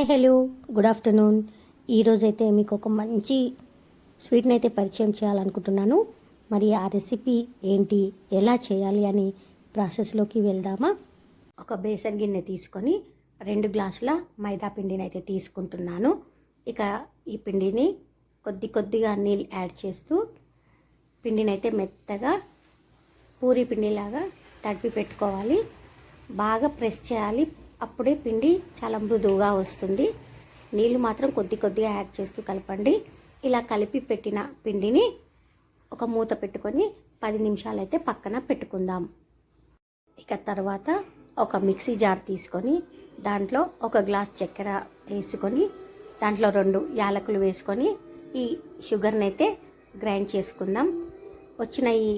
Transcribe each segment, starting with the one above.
Hi hello good afternoon. ఈరోజైతే మీకు ఒక మంచి స్వీట్ని అయితే పరిచయం చేయాలనుకుంటున్నాను. మరి ఆ రెసిపీ ఏంటి ఎలా చేయాలి అని ప్రాసెస్లోకి వెళ్దామా? ఒక బేసన్ గిన్నె తీసుకొని రెండు గ్లాసుల మైదా పిండిని అయితే తీసుకుంటున్నాను. ఇక ఈ పిండిని కొద్ది కొద్దిగా నీళ్ళు యాడ్ చేస్తూ పిండిని అయితే మెత్తగా పూరి పిండిలాగా తడిపి పెట్టుకోవాలి. బాగా ప్రెస్ చేయాలి. అప్పుడే పిండి చాలా మృదువుగా వస్తుంది. నీళ్ళు మాత్రం కొద్ది కొద్దిగా యాడ్ చేస్తూ కలపండి. ఇలా కలిపి పెట్టిన పిండిని ఒక మూత పెట్టుకొని పది నిమిషాలు అయితే పక్కన పెట్టుకుందాం. ఇక తర్వాత ఒక మిక్సీ జార్ తీసుకొని దాంట్లో ఒక గ్లాస్ చక్కెర వేసుకొని దాంట్లో రెండు యాలకులు వేసుకొని ఈ షుగర్ని అయితే గ్రైండ్ చేసుకుందాం. వచ్చిన ఈ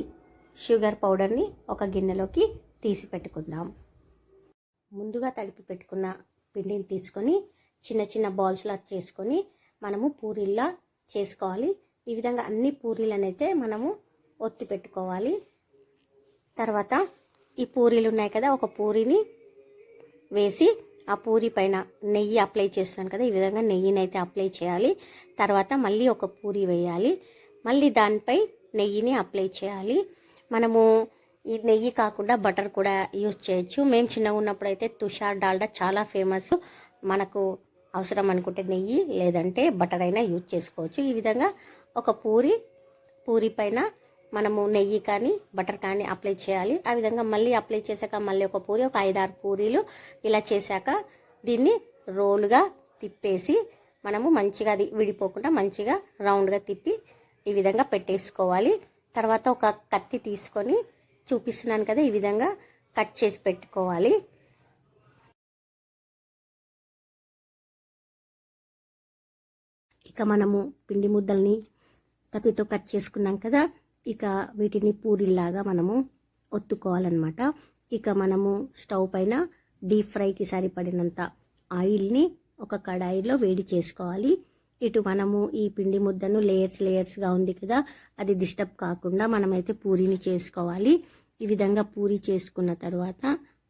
షుగర్ పౌడర్ని ఒక గిన్నెలోకి తీసి పెట్టుకుందాం. ముందుగా తడిపి పెట్టుకున్న పిండిని తీసుకొని చిన్న చిన్న బాల్స్లా చేసుకొని మనము పూరీల్లా చేసుకోవాలి. ఈ విధంగా అన్ని పూరీలను అయితే మనము ఒత్తి పెట్టుకోవాలి. తర్వాత ఈ పూరీలు ఉన్నాయి కదా ఒక పూరిని వేసి ఆ పూరి పైన నెయ్యి అప్లై చేస్తున్నాను కదా ఈ విధంగా నెయ్యిని అయితే అప్లై చేయాలి. తర్వాత మళ్ళీ ఒక పూరి వేయాలి. మళ్ళీ దానిపై నెయ్యిని అప్లై చేయాలి. మనము ఈ నెయ్యి కాకుండా బటర్ కూడా యూస్ చేయొచ్చు. మేము చిన్నగా ఉన్నప్పుడు అయితే తుషార్ డాల్డా చాలా ఫేమస్. మనకు అవసరం అనుకుంటే నెయ్యి లేదంటే బటర్ అయినా యూజ్ చేసుకోవచ్చు. ఈ విధంగా ఒక పూరి పూరి పైన మనము నెయ్యి కానీ బటర్ కానీ అప్లై చేయాలి. ఆ విధంగా మళ్ళీ అప్లై చేశాక మళ్ళీ ఒక పూరి ఒక ఐదారు పూరీలు ఇలా చేశాక దీన్ని రోలుగా తిప్పేసి మనము మంచిగా అది విడిపోకుండా మంచిగా రౌండ్గా తిప్పి ఈ విధంగా పెట్టేసుకోవాలి. తర్వాత ఒక కత్తి తీసుకొని చూపిస్తున్నాను కదా ఈ విధంగా కట్ చేసి పెట్టుకోవాలి. ఇక మనము పిండి ముద్దల్ని కత్తితో కట్ చేసుకున్నాం కదా ఇక వీటిని పూరిలాగా మనము ఒత్తుకోవాలన్నమాట. ఇక మనము స్టవ్ పైన డీప్ ఫ్రైకి సరిపడినంత ఆయిల్ని ఒక కడాయిలో వేడి చేసుకోవాలి. ఇటు మనము ఈ పిండి ముద్దను లేయర్స్ లేయర్స్గా ఉంది కదా అది డిస్టర్బ్ కాకుండా మనమైతే పూరిని చేసుకోవాలి. ఈ విధంగా పూరి చేసుకున్న తర్వాత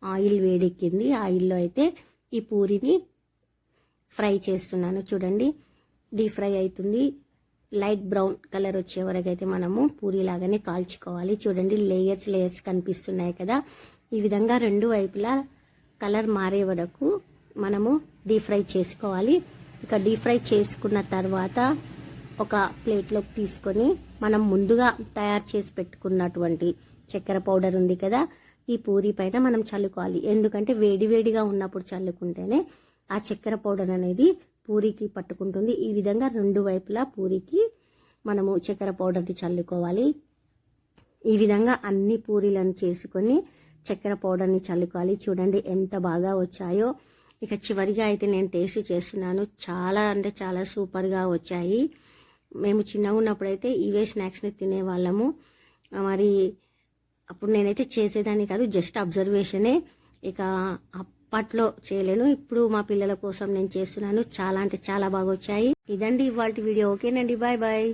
ఆయిల్ వేడెక్కింది. ఆయిల్లో అయితే ఈ పూరిని ఫ్రై చేస్తున్నాను. చూడండి డీప్ ఫ్రై అవుతుంది. లైట్ బ్రౌన్ కలర్ వచ్చే వరకు అయితే మనము పూరి లాగానే కాల్చుకోవాలి. చూడండి లేయర్స్ లేయర్స్ కనిపిస్తున్నాయి కదా. ఈ విధంగా రెండు వైపులా కలర్ మారే వరకు మనము డీప్ ఫ్రై చేసుకోవాలి. ఇక డీప్ ఫ్రై చేసుకున్న తర్వాత ఒక ప్లేట్లోకి తీసుకొని మనం ముందుగా తయారు చేసి పెట్టుకున్నటువంటి చక్కెర పౌడర్ ఉంది కదా ఈ పూరి పైన మనం చల్లుకోవాలి. ఎందుకంటే వేడివేడిగా ఉన్నప్పుడు చల్లుకుంటేనే ఆ చక్కెర పౌడర్ అనేది పూరికి పట్టుకుంటుంది. ఈ విధంగా రెండు వైపులా పూరికి మనము చక్కెర పౌడర్ని చల్లుకోవాలి. ఈ విధంగా అన్ని పూరీలను చేసుకొని చక్కెర పౌడర్ని చల్లుకోవాలి. చూడండి ఎంత బాగా వచ్చాయో. ఇక చివరిగా అయితే నేను టేస్ట్ చేస్తున్నాను. చాలా అంటే చాలా సూపర్గా వచ్చాయి. మేము చిన్నగా ఉన్నప్పుడైతే ఇవే స్నాక్స్ని తినేవాళ్ళము. మరి అప్పుడు నేనైతే చేసేదాన్ని కాదు జస్ట్ అబ్జర్వేషనే. ఇక అప్పట్లో చేయలేను. ఇప్పుడు మా పిల్లల కోసం నేను చేస్తున్నాను. చాలా అంటే చాలా బాగా వచ్చాయి. ఇదండి ఇవాళ వీడియో. ఓకేనండి బాయ్ బాయ్.